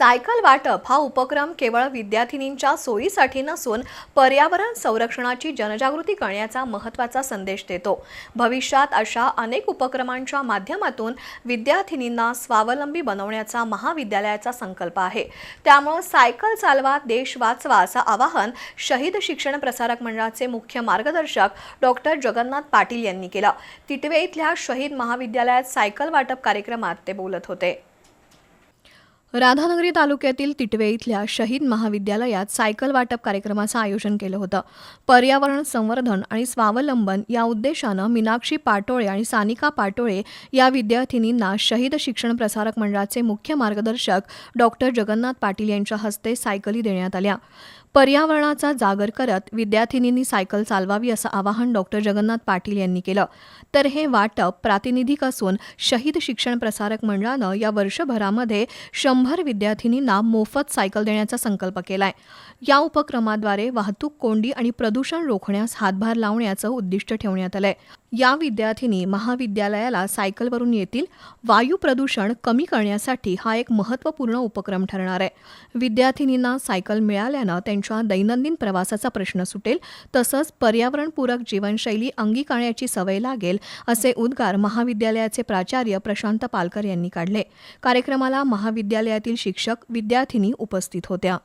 Cycle वाटप हा उपक्रम केवळ विद्यार्थिनींच्या सोयीसाठी नसून पर्यावरण संरक्षणाची जनजागृती करण्याचा महत्त्वाचा संदेश देतो. भविष्यात अशा अनेक उपक्रमांच्या माध्यमातून विद्यार्थिनींना स्वावलंबी बनवण्याचा महाविद्यालयाचा संकल्प आहे. त्यामुळे सायकल चालवा देश वाचवा असं आवाहन शहीद शिक्षण प्रसारक मंडळाचे मुख्य मार्गदर्शक डॉक्टर जगन्नाथ पाटील यांनी केलं. तिटवे इथल्या शहीद महाविद्यालयात सायकल वाटप कार्यक्रमात ते बोलत होते. राधानगरी तालुक्यातील तिटवे इथल्या शहीद महाविद्यालयात सायकल वाटप कार्यक्रमाचं आयोजन केलं होतं. पर्यावरण संवर्धन आणि स्वावलंबन या उद्देशानं मीनाक्षी पाटोळे आणि सानिका पाटोळे या विद्यार्थिनींना शहीद शिक्षण प्रसारक मंडळाचे मुख्य मार्गदर्शक डॉक्टर जगन्नाथ पाटील यांच्या हस्ते सायकली देण्यात आल्या. पर्यावरणाचा जागर करत विद्यार्थिनींनी सायकल चालवावी असं आवाहन डॉक्टर जगन्नाथ पाटील यांनी केलं. तर हे वाटप प्रातिनिधिक असून शहीद शिक्षण प्रसारक मंडळानं या वर्षभरामध्ये शंभर विद्यार्थिनींना मोफत सायकल देण्याचा संकल्प केलाय. या उपक्रमाद्वारे वाहतूक कोंडी आणि प्रदूषण रोखण्यास हातभार लावण्याचं उद्दिष्ट ठेवण्यात आलंय. या विद्यार्थिनी महाविद्यालयाला सायकलवरून येतील. वायू प्रदूषण कमी करण्यासाठी हा एक महत्त्वपूर्ण उपक्रम ठरणार आहे. विद्यार्थिनींना सायकल मिळाल्यानं त्यांच्या दैनंदिन प्रवासाचा प्रश्न सुटेल. तसंच पर्यावरणपूरक जीवनशैली अंगीकारण्याची सवय लागेल असे उद्गार महाविद्यालयाचे प्राचार्य प्रशांत पालकर यांनी काढले. कार्यक्रमाला महाविद्यालय कार्यालयातील शिक्षक विद्यार्थिनी उपस्थित होत्या.